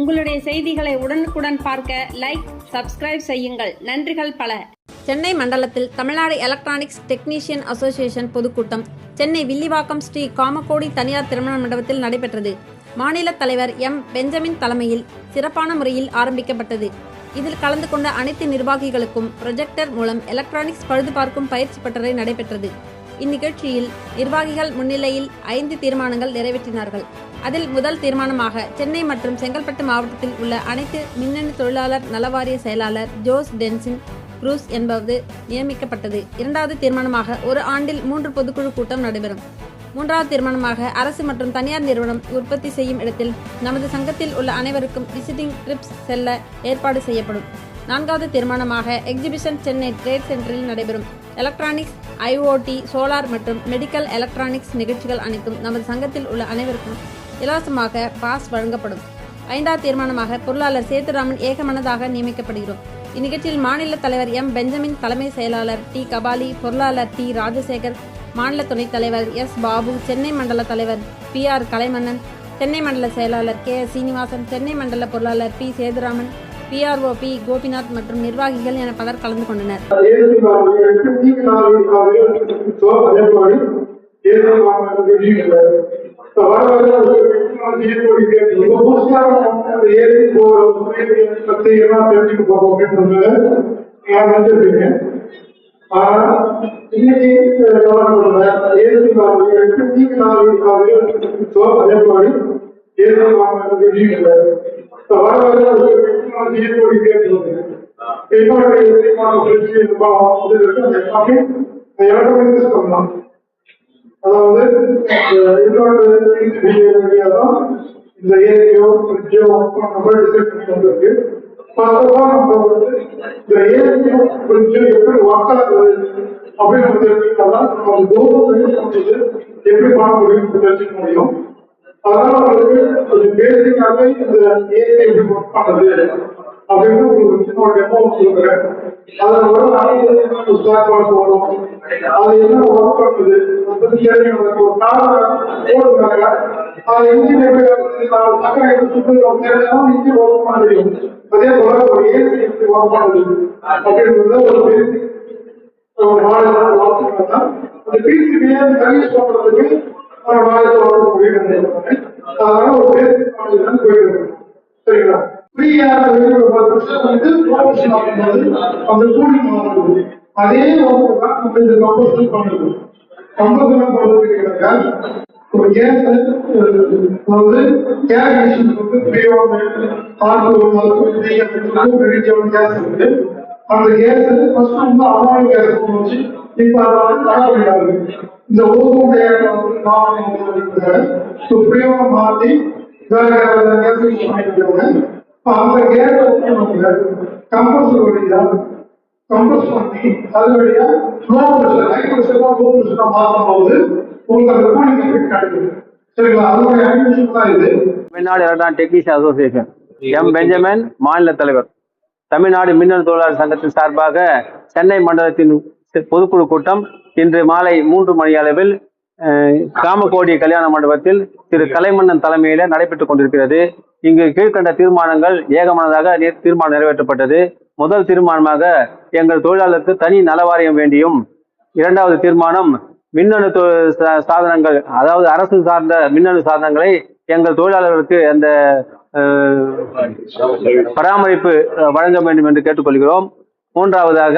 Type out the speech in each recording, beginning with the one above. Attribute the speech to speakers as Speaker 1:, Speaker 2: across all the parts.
Speaker 1: உங்களுடைய செய்திகளை உடனுக்குடன் பார்க்க லைக் சப்ஸ்கிரைப் செய்யுங்கள். நன்றிகள் பல.
Speaker 2: சென்னை மண்டலத்தில் தமிழ்நாடு எலக்ட்ரானிக்ஸ் டெக்னீஷியன் அசோசியேஷன் பொதுக்கூட்டம் சென்னை வில்லிவாக்கம் ஸ்ரீ காமகோடி தனியார் திருமண மண்டபத்தில் நடைபெற்றது. மாநில தலைவர் எம். பெஞ்சமின் தலைமையில் சிறப்பான முறையில் ஆரம்பிக்கப்பட்டது. இதில் கலந்து கொண்ட அனைத்து நிர்வாகிகளுக்கும் ப்ரொஜெக்டர் மூலம் எலக்ட்ரானிக்ஸ் பழுது பார்க்கும் பயிற்சி பட்டறை நடைபெற்றது. இந்நிகழ்ச்சியில் நிர்வாகிகள் முன்னிலையில் ஐந்து தீர்மானங்கள் நிறைவேற்றினார்கள். அதில் முதல் தீர்மானமாக சென்னை மற்றும் செங்கல்பட்டு மாவட்டத்தில் உள்ள அனைத்து மின்னணு தொழிலாளர் நலவாரிய செயலாளர் ஜோஸ் டென்சின் குரூஸ் என்பது நியமிக்கப்பட்டது. இரண்டாவது தீர்மானமாக ஒரு ஆண்டில் மூன்று பொதுக்குழு கூட்டம் நடைபெறும். மூன்றாவது தீர்மானமாக அரசு மற்றும் தனியார் நிறுவனம் உற்பத்தி செய்யும் இடத்தில் நமது சங்கத்தில் உள்ள அனைவருக்கும் விசிட்டிங் ட்ரிப்ஸ் செல்ல ஏற்பாடு செய்யப்படும். நான்காவது தீர்மானமாக எக்ஸிபிஷன் சென்னை ட்ரேட் சென்டரில் நடைபெறும். எலக்ட்ரானிக்ஸ் ஐஓடி சோலார் மற்றும் மெடிக்கல் எலக்ட்ரானிக்ஸ் நிகழ்ச்சிகள் அனைத்தும் நமது சங்கத்தில் உள்ள அனைவருக்கும் இலவசமாக பாஸ் வழங்கப்படும். ஐந்தாவது தீர்மானமாக பொருளாளர் சேதுராமன் ஏகமனதாக நியமிக்கப்படுகிறோம். இந்நிகழ்ச்சியில் மாநில தலைவர் எம். பெஞ்சமின் தலைமை செயலாளர் டி. கபாலி பொருளாளர் டி. ராஜசேகர் மாநில துணைத் தலைவர் எஸ். பாபு சென்னை மண்டல தலைவர் பி. ஆர். கலைமன்னன் சென்னை மண்டல செயலாளர் கே. எஸ். சீனிவாசன் சென்னை மண்டல பொருளாளர் பி. சேதுராமன் பிஆர்ஓபி கோபிநாத் மற்றும் நிர்வாகிகள் என பலர் கலந்து கொண்டனர்.
Speaker 3: இன்னைக்கு நாலு அதே மாதிரி ஏழு மாணவர்களுக்கு வர வர ஏழு பத்து எல்லாம் தெரிஞ்சுக்க போறோம் அப்படின்றது நான் நினைச்சிருக்கேன் ஆனா இன்னைக்கு கவலைப்படுற ஏழு மாணவர்களுக்கு நீங்க நாலு மாணவர்களுக்கு அதே மாதிரி ஏழு மாணவர்களுக்கு வர வர ஏழு கேட்கிறது என்னுடைய எதிர்மான முயற்சி இது இருக்கு அது எல்லாமே எலக்ட்ரானிக்ஸ் பண்ணலாம் அதாவது இன்னொரு வழியாதான் இந்த ஏரியோ ஃப்ரிட்ஜோ நம்ம டிசைட் பண்ணி வந்திருக்கு அதெல்லாம் நம்ம வந்து இந்த ஏரியோ ஃப்ரிட்ஜோ எப்படி ஒர்க் ஆகுது அப்படின்னு நம்ம தெரிஞ்சுக்கிட்டாதான் நம்ம தூரம் எப்படி பண்ண முடியும் தெரிஞ்சுக்க முடியும் அதனால கொஞ்சம் பேசிக்காக இந்த ஒர்க் பண்ணுது அப்படின்னு உங்களுக்கு சின்ன டெமோ கொடுக்குறேன். வரும் அனைத்து வரும் அது என்ன ஒர்க் பண்ணுது? அதை ஒரு காரணம் போடுறாங்க அது இன்ஜின் நாலு சக்கரை ஒர்க் பண்ண முடியும். அதே போல ஒரு ஏசி எப்படி ஒர்க் பண்ணுது. அப்படின்றது ஒரு பேசிக் ஒரு நாலேஜ் அந்த பிசிபியை சர்வீஸ் பண்றதுக்கு ஒரு நாலேஜ் வளர்க்க முடியும் அதனால ஒரு பேசிக் நாலேஜ் தான் போயிட்டு இருக்கு சரிங்களா ஃப்ரீயா ஒரு பத்து வருஷம் வந்து அந்த கூலிங் அதே ஒர்க் தான் நம்ம இந்த கம்பல்சரி பண்ணுறது கம்பல்சரி பண்ணுறதுக்கு ஒரு கேஸ் அதாவது கேஸ் வந்து ஃப்ரீயாக கேஸ் இருக்கு அந்த கேஸ் ஃபர்ஸ்ட் வந்து அமௌண்ட் கேஸ் போச்சு இப்ப அதை வந்து தர இந்த ஓசோன் டயர் மாத்தி வேற கேஸ் பண்ணிக்கிறாங்க அந்த நமக்கு கம்பல்சரி வழியா கம்பல்ஸ் பண்ணி அது வழியா low pressure high pressure low pressure மாற்றும் போது உங்களுக்கு அந்த கூலிங் எஃபெக்ட் கிடைக்குது சரிங்களா? அதோட அனிமேஷன் தான் இது.
Speaker 4: Tamil Nadu electronic technician association M Benjamin மாநில தலைவர். தமிழ்நாடு மின்னணு தொழிலாளர் சங்கத்தின் சார்பாக சென்னை மண்டலத்தின் பொதுக்குழு கூட்டம் இன்று மாலை மூன்று மணி அளவில் காமகோடி கல்யாண மண்டபத்தில் திரு கலைமன்னன் தலைமையில நடைபெற்றுக் கொண்டிருக்கிறது. இங்கு கீழ்கண்ட தீர்மானங்கள் ஏகமனதாக தீர்மானம் நிறைவேற்றப்பட்டது. முதல் தீர்மானமாக எங்கள் தொழிலாளருக்கு தனி நலவாரியம் வேண்டியும் இரண்டாவது தீர்மானம் மின்னணு சா- சாதனங்கள் அதாவது அரசு சார்ந்த மின்னணு சாதனங்களை எங்கள் தொழிலாளர்களுக்கு அந்த பராமரிப்பு வழங்க வேண்டும் என்று கேட்டுக்கொள்கிறோம். மூன்றாவதாக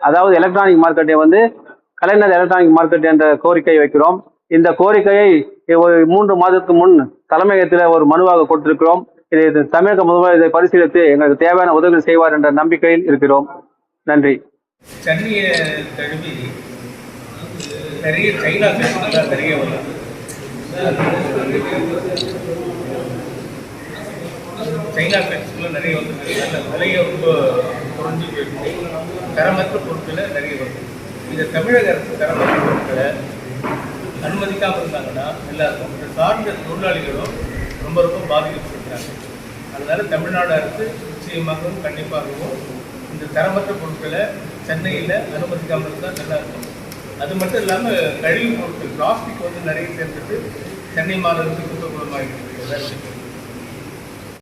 Speaker 4: அதாவது எலக்ட்ரானிக் மார்க்கெட்டை வந்து கலைஞர் எலக்ட்ரானிக் மார்க்கெட் என்ற கோரிக்கை வைக்கிறோம். இந்த கோரிக்கையை ஒரு மூன்று மாதத்துக்கு முன் தலைமையகத்தில் ஒரு மனுவாக கொடுத்திருக்கிறோம். இதை தமிழக முதல்வர் இதை பரிசீலித்து எங்களுக்கு தேவையான உதவிகள் செய்வார் என்ற நம்பிக்கையில் இருக்கிறோம். நன்றி.
Speaker 5: தண்ணியை தழுவி நிறைய சைனா கஷ்டம்லாம் வரும். சைனா கஷ்டம்லாம் நிறைய வந்து விலையை ரொம்ப குறைஞ்சி போயிருக்கு. தரமற்ற பொருட்களை நிறைய வருது இந்த தமிழக அரசு தரமற்ற பொருட்களை அனுமதிக்காமல் இருந்தாங்கன்னா எல்லாருக்கும் இந்த சார்ந்த தொழிலாளிகளும் ரொம்ப ரொம்ப பாதிக்கப்பட்டிருக்கிறாங்க. அதனால தமிழ்நாடு அரசு நிச்சயமாகவும் கண்டிப்பாகவும் இந்த தரமற்ற பொருட்களை சென்னையில் அனுமதிக்காமல் இருந்தால் நல்லா இருக்கும். அது மட்டும் இல்லாமல் கழிவு பொருட்கள் பிளாஸ்டிக் வந்து நிறைய சேர்ந்துட்டு சென்னை மாநகரத்துக்கு குற்றக்குளமாக இருக்குது